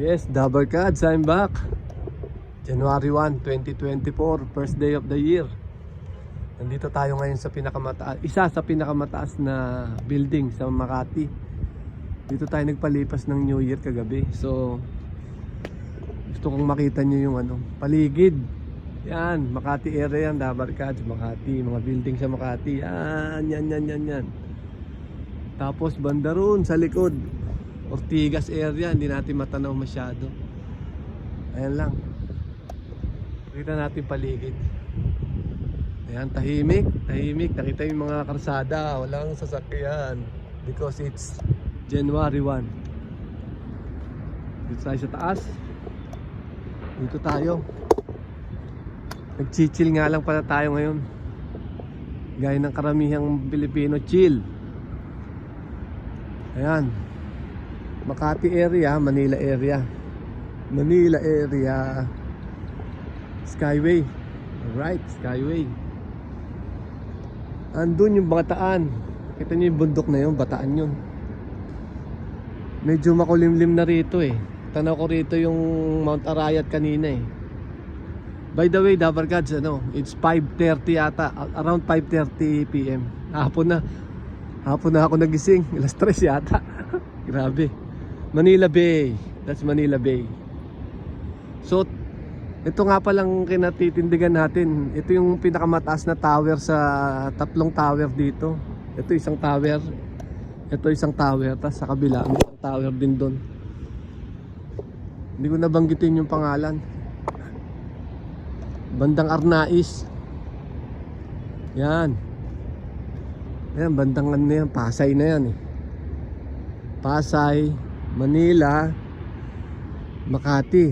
Yes, Double Cards, I'm back. January 1, 2024, first day of the year. Nandito tayo ngayon sa pinakamataas, isa sa pinakamataas na building sa Makati. Dito tayo nagpalipas ng New Year kagabi. So, gusto kong makita nyo yung ano, paligid. Yan, Makati area yan, Cards, Makati, mga building sa Makati. Yan, yan, yan, yan, yan. Tapos banda roon sa likod, Ortigas area, hindi natin matanaw masyado. Ayan lang. Kita natin paligid. Ayan, tahimik, tahimik. Nakita yung mga karsada, walang sasakyan. Because it's January 1. Dito tayo sa taas. Dito tayo. Nagchichill nga lang pala tayo ngayon. Gaya ng karamihang Pilipino, chill. Ayan. Makati area, Manila area. Manila area. Skyway. Alright, Skyway. Andun yung Bataan. Kita niyo yung bundok na yun, Bataan yun. Medyo makulimlim na rito eh. Tanaw ko rito yung Mount Arayat kanina eh. By the way, Dabar Gods, ano, it's 5.30 yata, around 5.30 p.m. Hapon na. Hapon na ako nagising, alas 3 yata. Grabe. Manila Bay. That's Manila Bay. So, ito nga palang kinatitindigan natin. Ito yung pinakamataas na tower sa tatlong tower dito. Ito isang tower. Ito isang tower. Tapos sa kabila, isang tower din doon. Hindi ko nabanggitin yung pangalan. Bandang Arnais. Yan. Yan, bandang ano yan. Pasay na yan eh. Pasay, Manila, Makati.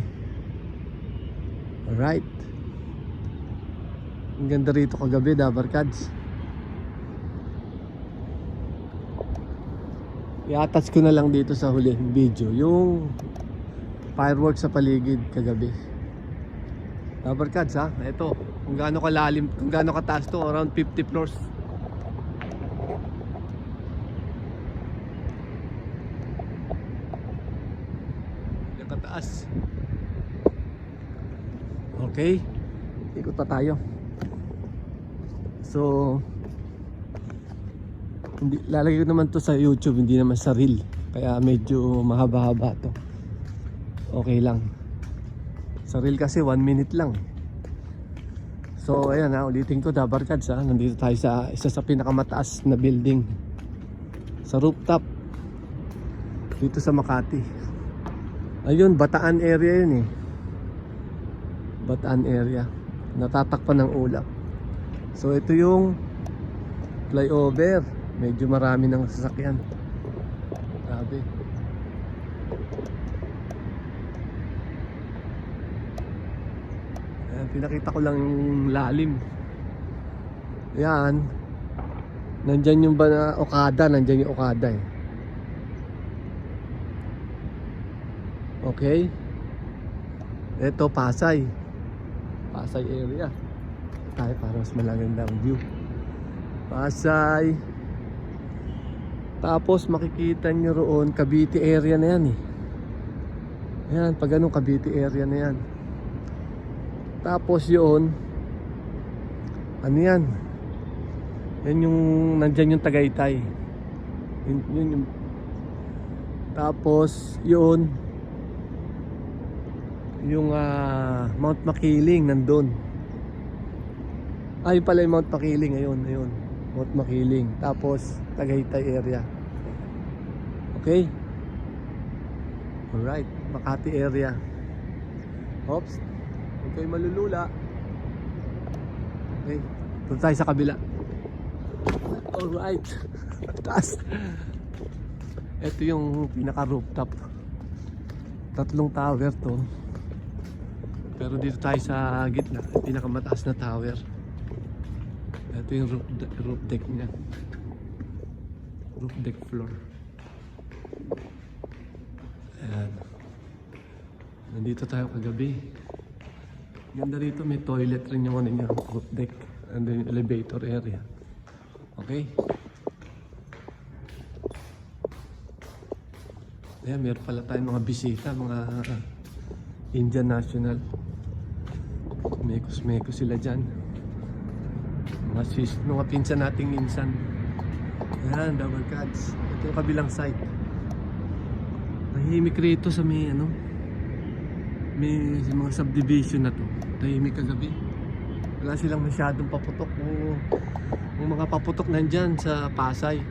Alright. Ang ganda rito kagabi, Dabarkads. I-attach ko na lang dito sa huling video yung fireworks sa paligid kagabi. Dabarkads ha, ito. Kung gaano kalalim, kung gaano kataas to, around 50 floors. Yung kataas. Okay. Ikot pa tayo. So, hindi, lalagay ko naman to sa YouTube, hindi naman sa reel. Kaya medyo mahaba-haba to. Okay lang. Sa reel kasi 1 minute lang. So, ayan ha, ulitin ko, Dabarkads ha. Nandito tayo sa isa sa pinakamataas na building. Sa rooftop. Dito sa Makati. Ayun, Bataan area yun eh. Bataan area. Natatakpan ng ulap. So ito yung flyover. Medyo marami ng sasakyan. Grabe. Ayan, pinakita ko lang yung lalim. Ayan. Nandyan yung ba na Okada, nandyan yung Okada eh. Okay. Ito Pasay. Pasay area. Tayo para mas malagandang view. Pasay. Tapos makikita nyo roon Cavite area na yan eh. Ayan, pag anong Cavite area na yan. Tapos yun, ano yan? Yan yung, nandyan yung Tagaytay. Yun, yun yung, tapos yun, yung ah, Mount Makiling nandun. Ay pala yung Mount Makiling ayun, ayun. Mount Makiling. Tapos Tagaytay area. Okay? Alright, Makati area. Oops. Huwag kayo malulula. Okay. Punta tayo sa kabila. Alright. Taas. Ito yung pinaka rooftop. Tatlong tower to. Pero dito tayo sa gitna, pinakamataas na tower. Ito yung roof, de- roof deck niya. Roof deck floor. Ayan. Nandito tayo kagabi. Ganda rito, may toilet rin yung ano niya, roof deck. And then elevator area. Okay? Ayan, meron pala tayong mga bisita, mga Indian National. Mekos-mekos sila dyan. Mga sis, mga pinsan nating insan. Ayan, double cuts. Ito yung kabilang side. Tahimik rito sa may ano, may mga subdivision na to. Tahimik kagabi. Wala silang masyadong paputok. Yung, yung mga paputok nandyan sa Pasay,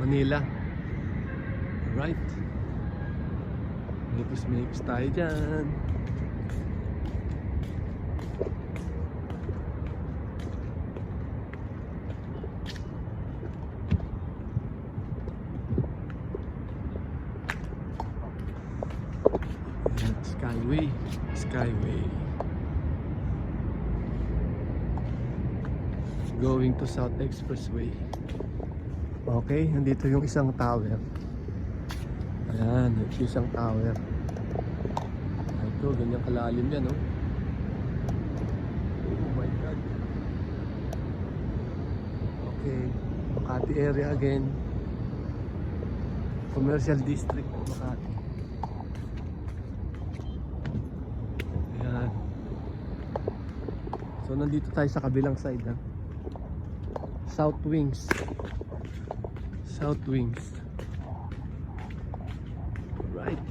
Manila. Alright. Mekos-mekos tayo dyan. Ayan, Skyway. Skyway. Going to South Expressway. Okay, nandito yung isang tower. Ayan, ito isang tower. Ito, ganyan kalalim yan, oh. Oh my God. Okay, Makati area again. Commercial District, Makati. Ayan. So, nandito tayo sa kabilang side, ha. South Wings. South Wings. Right.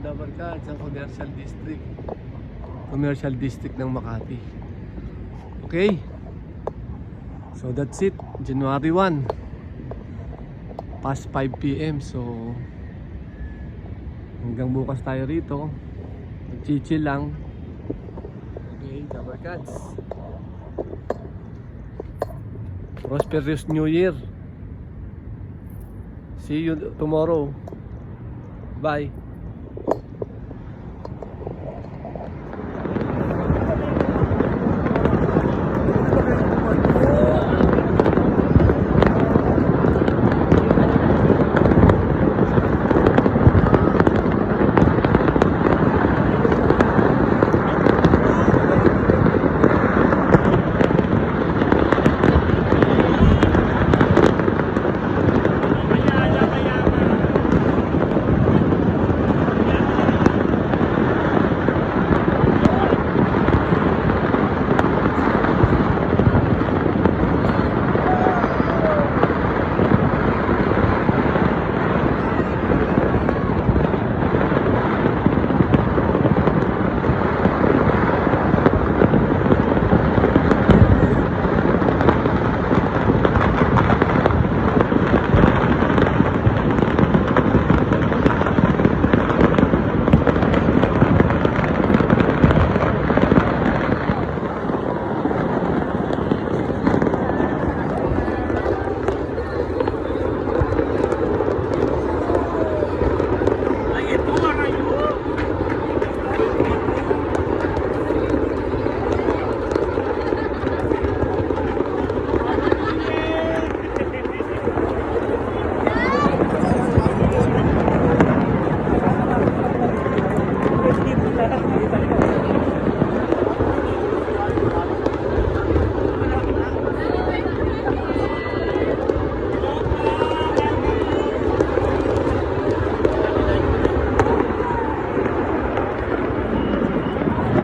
Double cut sa commercial district. Commercial district ng Makati. Okay. So that's it. January 1. Past 5 p.m. So hanggang bukas tayo rito. Chichi lang. Okay, double cuts. Prosperous New Year. See you tomorrow. Bye.